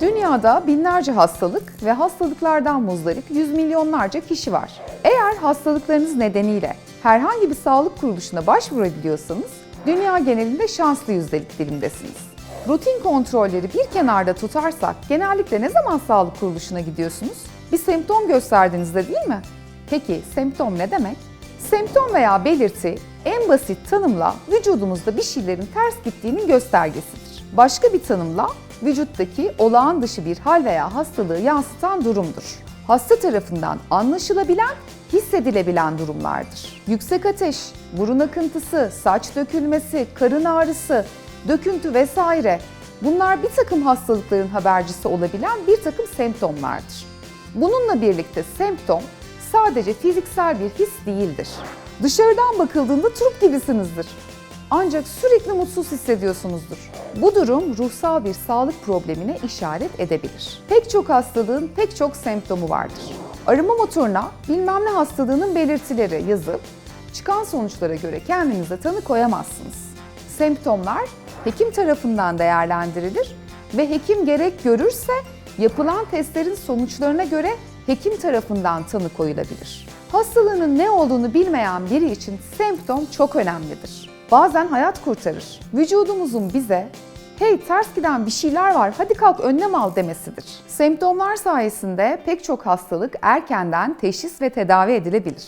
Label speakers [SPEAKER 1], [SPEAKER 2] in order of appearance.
[SPEAKER 1] Dünyada binlerce hastalık ve hastalıklardan muzdarip yüz milyonlarca kişi var. Eğer hastalıklarınız nedeniyle herhangi bir sağlık kuruluşuna başvurabiliyorsanız dünya genelinde şanslı yüzdelik dilimdesiniz. Rutin kontrolleri bir kenarda tutarsak genellikle ne zaman sağlık kuruluşuna gidiyorsunuz? Bir semptom gösterdiğinizde değil mi? Peki semptom ne demek? Semptom veya belirti en basit tanımla vücudumuzda bir şeylerin ters gittiğinin göstergesidir. Başka bir tanımla vücuttaki olağan dışı bir hal veya hastalığı yansıtan durumdur. Hasta tarafından anlaşılabilen, hissedilebilen durumlardır. Yüksek ateş, burun akıntısı, saç dökülmesi, karın ağrısı, döküntü vesaire bunlar bir takım hastalıkların habercisi olabilen bir takım semptomlardır. Bununla birlikte semptom sadece fiziksel bir his değildir. Dışarıdan bakıldığında turp gibisinizdir. Ancak sürekli mutsuz hissediyorsunuzdur. Bu durum ruhsal bir sağlık problemine işaret edebilir. Pek çok hastalığın pek çok semptomu vardır. Arama motoruna bilmem ne hastalığının belirtileri yazıp çıkan sonuçlara göre kendinize tanı koyamazsınız. Semptomlar hekim tarafından değerlendirilir ve hekim gerek görürse yapılan testlerin sonuçlarına göre hekim tarafından tanı koyulabilir. Hastalığının ne olduğunu bilmeyen biri için semptom çok önemlidir. Bazen hayat kurtarır. Vücudumuzun bize hey ters giden bir şeyler var hadi kalk önlem al demesidir. Semptomlar sayesinde pek çok hastalık erkenden teşhis ve tedavi edilebilir.